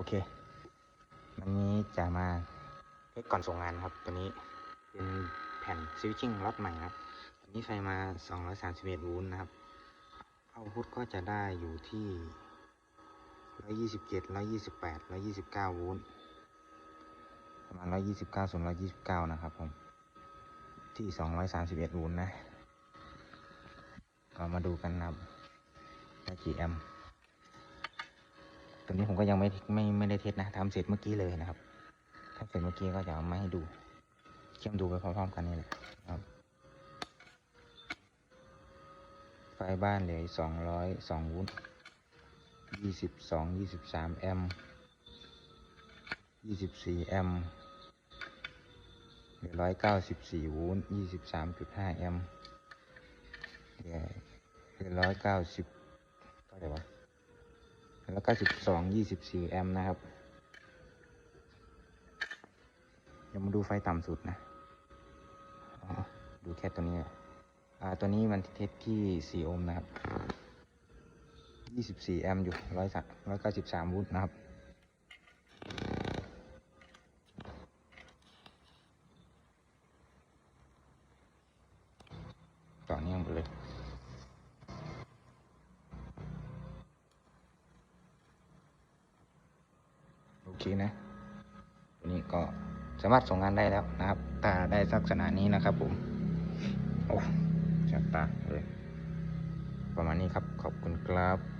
โอเค วันนี้จะมาเทสก่อนส่งงานครับ ตัวนี้เป็นแผ่นสวิตชิ่งล็อตใหม่นะครับตัวนี้ไฟมา 231โวลต์นะครับเอาพุทก็จะได้อยู่ที่ 127 128 129โวลต์ประมาณ 129ส่วน129 นะครับผม ที่ 231โวลต์นะ ก็มาดูกันนะครับกี่แอมป์ ตัวนี้ผมก็ยังไม่ไม่ไม่ได้เทสนะทำเสร็จเมื่อกี้เลยนะครับทำเสร็จเมื่อกี้ก็จะเอามาให้ดูเชื่อมดูไปพร้อมๆกันนี่แหละครับไฟบ้านเหลือสองร้อยสองโวลต์ยี่สิบสองยี่สิบสามแอมป์ยี่สิบสี่แอมป์เหลือร้อยเก้าสิบสี่โวลต์ยี่สิบสามจุดห้าแอมป์เหลือเหลือร้อยเก้าสิบ แล้วก็สิบสองยี่สิบสี่แอมป์นะครับ เดี๋ยวมาดูไฟต่ำสุดนะ ดูแค่ตัวนี้อ่าตัวนี้มันเทสที่สี่โอห์มนะครับยี่สิบสี่แอมป์อยู่ร้อยสักร้อยเก้าสิบสามวูตนะครับต่อเนื่องไปเลย เคนะตัวนี้ก็สามารถส่งงานได้แล้วนะครับตาได้ลักษณะนี้นะครับผมโอ้จัดตาเลยประมาณนี้ครับขอบคุณครับ